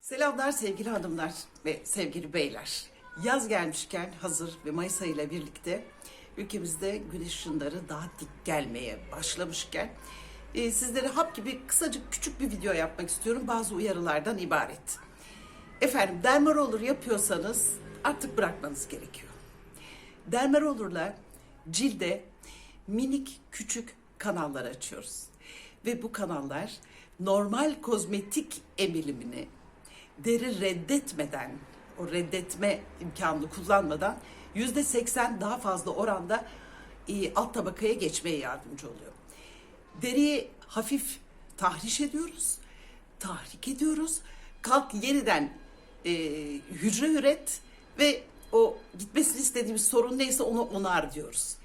Selamlar sevgili hanımlar ve sevgili beyler. Yaz gelmişken hazır ve Mayıs ayıyla birlikte ülkemizde güneş ışınları daha dik gelmeye başlamışken e, sizlere hap gibi kısacık küçük bir video yapmak istiyorum. Bazı uyarılardan ibaret. Efendim derma roller yapıyorsanız artık bırakmanız gerekiyor. Derma rollerla cilde minik küçük kanallar açıyoruz. Ve bu kanallar normal kozmetik emilimini deri reddetmeden, o reddetme imkanını kullanmadan yüzde seksen daha fazla oranda e, alt tabakaya geçmeye yardımcı oluyor. Deriyi hafif tahriş ediyoruz, tahrik ediyoruz. Kalk yeniden e, hücre üret ve o gitmesini istediğimiz sorun neyse onu onar diyoruz.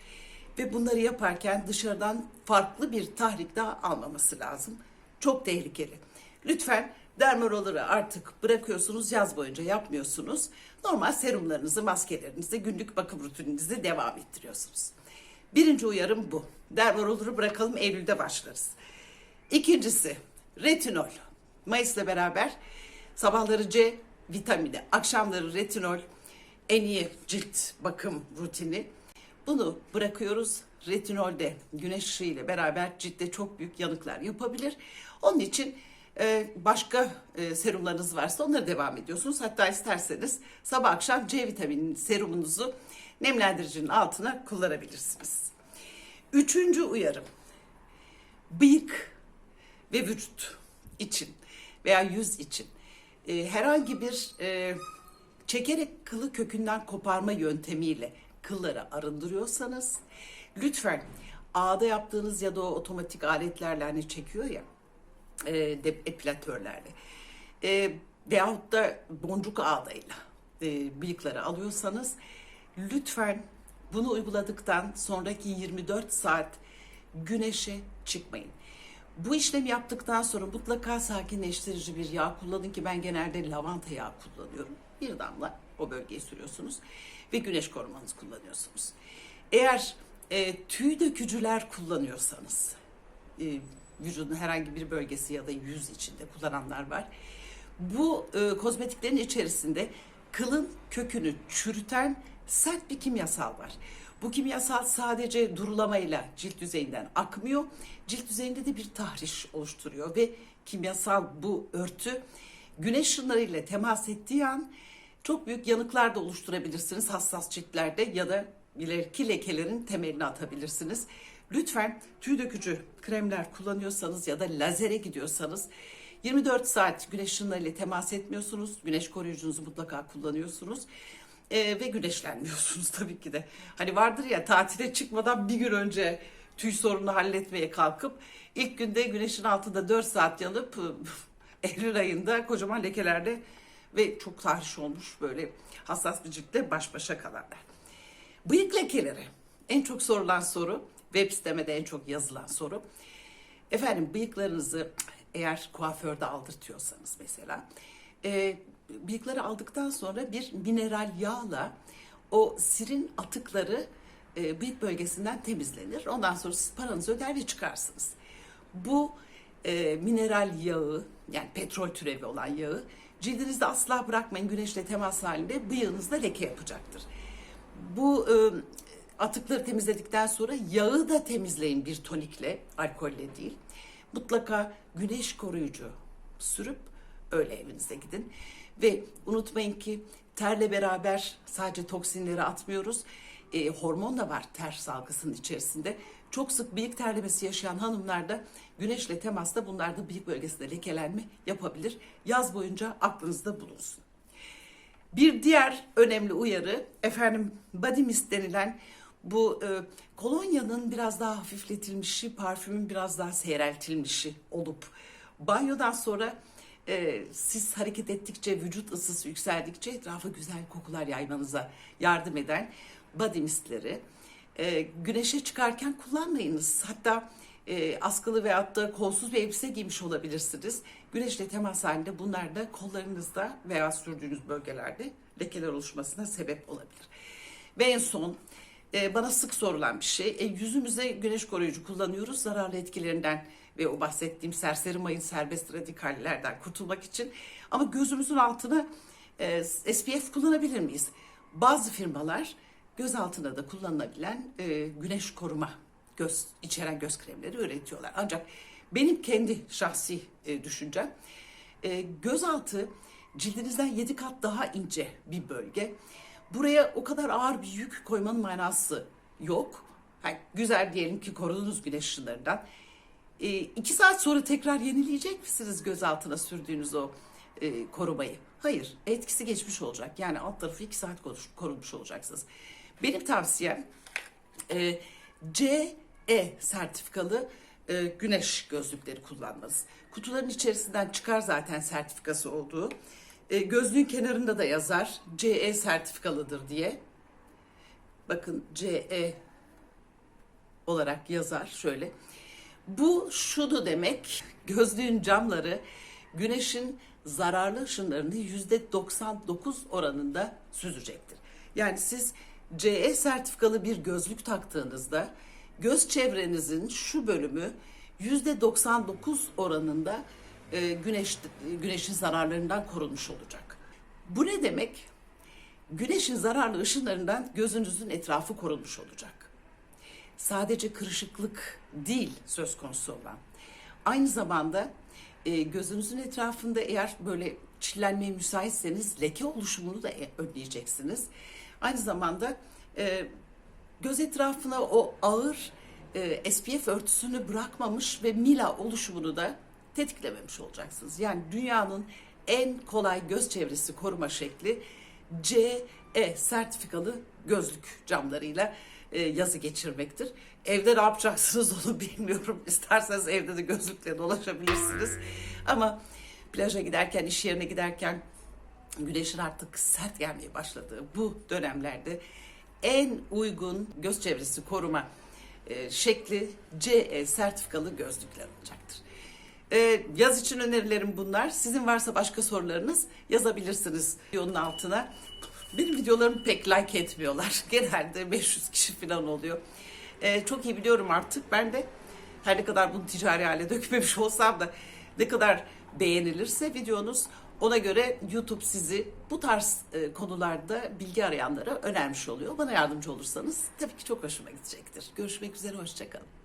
Ve bunları yaparken dışarıdan farklı bir tahrik daha almaması lazım. Çok tehlikeli. Lütfen dermaroları artık bırakıyorsunuz, yaz boyunca yapmıyorsunuz. Normal serumlarınızı, maskelerinizi, günlük bakım rutininizi devam ettiriyorsunuz. Birinci uyarım bu. Dermaroları bırakalım, Eylül'de başlarız. İkincisi, retinol. Mayıs'la beraber sabahları C vitamini, akşamları retinol, en iyi cilt bakım rutini. Bunu bırakıyoruz. Retinol de güneş ışığı ile beraber ciltte çok büyük yanıklar yapabilir. Onun için e, başka e, serumlarınız varsa onları devam ediyorsunuz. Hatta isterseniz sabah akşam C vitamini serumunuzu nemlendiricinin altına kullanabilirsiniz. Üçüncü uyarım. Bıyık ve vücut için veya yüz için e, herhangi bir çekerek kılı kökünden koparma yöntemiyle kılları arındırıyorsanız lütfen ağda yaptığınız ya da o otomatik aletlerle hani çekiyor ya e, de, epilatörlerle e, veyahut da boncuk ağdayla e, bıyıkları alıyorsanız lütfen bunu uyguladıktan sonraki 24 saat güneşe çıkmayın. Bu işlemi yaptıktan sonra mutlaka sakinleştirici bir yağ kullanın ki ben genelde lavanta yağı kullanıyorum. Bir damla o bölgeye sürüyorsunuz ve güneş korumanızı kullanıyorsunuz. Eğer e, tüy dökücüler kullanıyorsanız, e, vücudun herhangi bir bölgesi ya da yüz içinde kullananlar var. Bu e, kozmetiklerin içerisinde kılın kökünü çürüten sert bir kimyasal var. Bu kimyasal sadece durulamayla cilt yüzeyinden akmıyor. Cilt yüzeyinde de bir tahriş oluşturuyor ve kimyasal bu örtü güneş ışınlarıyla temas ettiği an çok büyük yanıklar da oluşturabilirsiniz hassas ciltlerde ya da ileriki lekelerin temelini atabilirsiniz. Lütfen tüy dökücü kremler kullanıyorsanız ya da lazere gidiyorsanız 24 saat güneş ışınlarıyla temas etmiyorsunuz. Güneş koruyucunuzu mutlaka kullanıyorsunuz. Ee, ve güneşlenmiyorsunuz tabii ki de. Hani vardır ya tatile çıkmadan bir gün önce tüy sorununu halletmeye kalkıp ilk günde güneşin altında 4 saat yanıp Eylül ayında kocaman lekelerde ve çok tahriş olmuş böyle hassas bir ciltle baş başa kalanlar. Bıyık lekeleri en çok sorulan soru, web sitemede en çok yazılan soru. Efendim bıyıklarınızı eğer kuaförde aldırtıyorsanız mesela e, bıyıkları aldıktan sonra bir mineral yağla o sirin atıkları e, bıyık bölgesinden temizlenir. Ondan sonra siz paranızı öder ve çıkarsınız. Bu e, mineral yağı yani petrol türevi olan yağı cildinizde asla bırakmayın güneşle temas halinde bıyığınızda leke yapacaktır. Bu e, atıkları temizledikten sonra yağı da temizleyin bir tonikle, alkolle değil. Mutlaka güneş koruyucu sürüp öyle evinize gidin. Ve unutmayın ki terle beraber sadece toksinleri atmıyoruz. E, hormon da var ter salgısının içerisinde. Çok sık bıyık terlemesi yaşayan hanımlarda güneşle temasta bunlarda bıyık bölgesinde lekelenme yapabilir. Yaz boyunca aklınızda bulunsun. Bir diğer önemli uyarı efendim body mist denilen bu e, kolonyanın biraz daha hafifletilmişi, parfümün biraz daha seyreltilmişi olup banyodan sonra e, siz hareket ettikçe, vücut ısısı yükseldikçe etrafa güzel kokular yaymanıza yardım eden body mistleri e, güneşe çıkarken kullanmayınız. Hatta e, askılı veyahut da kolsuz bir elbise giymiş olabilirsiniz. Güneşle temas halinde bunlar da kollarınızda veya sürdüğünüz bölgelerde lekeler oluşmasına sebep olabilir. Ve en son e, bana sık sorulan bir şey. E, yüzümüze güneş koruyucu kullanıyoruz zararlı etkilerinden ve o bahsettiğim serseri mayın serbest radikallerden kurtulmak için. Ama gözümüzün altına e, SPF kullanabilir miyiz? Bazı firmalar göz altına da kullanılabilen e, güneş koruma göz içeren göz kremleri üretiyorlar. Ancak benim kendi şahsi e, düşüncem e, gözaltı cildinizden 7 kat daha ince bir bölge. Buraya o kadar ağır bir yük koymanın manası yok. Yani güzel diyelim ki korudunuz güneş ışınlarından. E, iki saat sonra tekrar yenileyecek misiniz göz altına sürdüğünüz o e, korumayı? Hayır, etkisi geçmiş olacak. Yani alt tarafı iki saat korunmuş olacaksınız. Benim tavsiyem e, CE sertifikalı e, güneş gözlükleri kullanmanız. Kutuların içerisinden çıkar zaten sertifikası olduğu. E, gözlüğün kenarında da yazar CE sertifikalıdır diye. Bakın CE olarak yazar şöyle. Bu şunu demek, gözlüğün camları güneşin zararlı ışınlarını yüzde 99 oranında süzecektir. Yani siz CE sertifikalı bir gözlük taktığınızda göz çevrenizin şu bölümü yüzde 99 oranında e, güneş güneşin zararlarından korunmuş olacak. Bu ne demek? Güneşin zararlı ışınlarından gözünüzün etrafı korunmuş olacak sadece kırışıklık değil söz konusu olan. Aynı zamanda e, gözünüzün etrafında eğer böyle çillenmeye müsaitseniz leke oluşumunu da e- önleyeceksiniz. Aynı zamanda e, göz etrafına o ağır e, SPF örtüsünü bırakmamış ve mila oluşumunu da tetiklememiş olacaksınız. Yani dünyanın en kolay göz çevresi koruma şekli CE sertifikalı gözlük camlarıyla e, yazı geçirmektir. Evde ne yapacaksınız onu bilmiyorum. İsterseniz evde de gözlükle dolaşabilirsiniz. Ama plaja giderken, iş yerine giderken güneşin artık sert gelmeye başladığı bu dönemlerde en uygun göz çevresi koruma e, şekli CE sertifikalı gözlükler olacaktır. E, yaz için önerilerim bunlar. Sizin varsa başka sorularınız yazabilirsiniz videonun altına. Benim videolarımı pek like etmiyorlar. Genelde 500 kişi falan oluyor. E, çok iyi biliyorum artık. Ben de her ne kadar bunu ticari hale dökmemiş olsam da ne kadar beğenilirse videonuz ona göre YouTube sizi bu tarz e, konularda bilgi arayanlara önermiş oluyor. Bana yardımcı olursanız tabii ki çok hoşuma gidecektir. Görüşmek üzere, hoşçakalın.